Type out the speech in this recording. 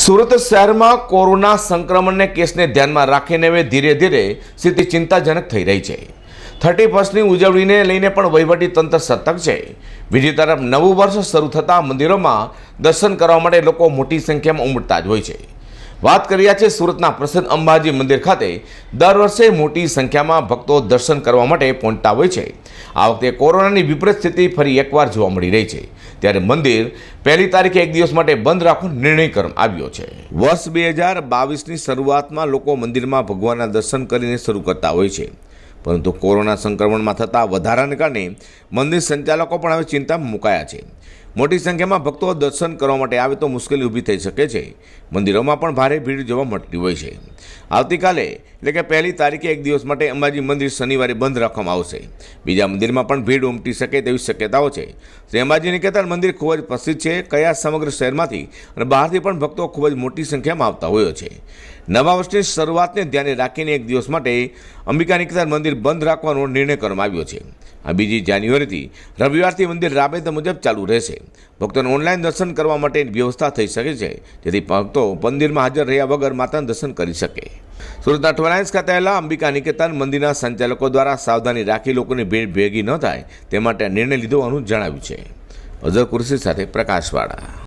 સુરત શહેરમાં કોરોના સંક્રમણને કેસને ધ્યાનમાં રાખીને હવે ધીરે ધીરે સ્થિતિ ચિંતાજનક થઈ રહી છે. થર્ટી ફર્સ્ટની ઉજવણીને લઈને પણ તંત્ર સતર્ક છે. બીજી તરફ નવું વર્ષ શરૂ થતાં મંદિરોમાં દર્શન કરવા માટે લોકો મોટી સંખ્યામાં ઉમટતા જ હોય છે. વાત કરી રહ્યા છે સુરતના પ્રસિદ્ધ અંબાજી મંદિર ખાતે. દર વર્ષે મોટી સંખ્યામાં ભક્તો દર્શન કરવા માટે પહોંચતા હોય છે. આ વખતે કોરોનાની વિપરીત સ્થિતિ ફરી એકવાર જોવા મળી રહી છે. ત્યારે મંદિર પહેલી તારીખે એક દિવસ માટે બંધ રાખવાનો નિર્ણય કરવામાં આવ્યો છે. વર્ષ બે હજાર બાવીસની શરૂઆતમાં લોકો મંદિરમાં ભગવાનના દર્શન કરીને શરૂ કરતા હોય છે. પરંતુ કોરોના સંક્રમણમાં થતા વધારાને કારણે મંદિર સંચાલકો પણ હવે ચિંતામાં મુકાયા છે. મોટી સંખ્યામાં ભક્તો દર્શન કરવા માટે આવે તો મુશ્કેલી ઊભી થઈ શકે છે. મંદિરોમાં પણ ભારે ભીડ જોવા મળતી હોય છે. આવતીકાલે, એટલે કે પહેલી તારીખે એક દિવસ માટે અંબાજી મંદિર શનિવારે બંધ રાખવામાં આવશે. બીજા મંદિરમાં પણ ભીડ ઉમટી શકે તેવી શક્યતાઓ છે. શ્રી અંબાજી નિકેતન મંદિર ખૂબ જ પ્રસિદ્ધ છે. કયા સમગ્ર શહેરમાંથી અને બહારથી પણ ભક્તો ખૂબ જ મોટી સંખ્યામાં આવતા હોય છે. નવા વર્ષની શરૂઆતને ધ્યાને રાખીને એક દિવસ માટે અંબિકા નિકેતન મંદિર બંધ રાખવાનો નિર્ણય કરવામાં આવ્યો છે. આ બીજી જાન્યુઆરીથી રવિવારથી મંદિર રાબેતા મુજબ ચાલુ રહેશે. ભક્તોને ઓનલાઈન દર્શન કરવા માટેની વ્યવસ્થા થઈ શકે છે. જેથી ભક્તો મંદિરમાં હાજર રહ્યા વગર માતાના દર્શન કરી શકે. સુરતના ટ્વેલાઇન્સ ખાતે આવેલા અંબિકા નિકેતન મંદિરના સંચાલકો દ્વારા સાવધાની રાખી લોકોની ભીડ ભેગી ન થાય તે માટે નિર્ણય લીધો હોવાનું જણાવ્યું છે. અઝર કુરશી સાથે પ્રકાશવાળા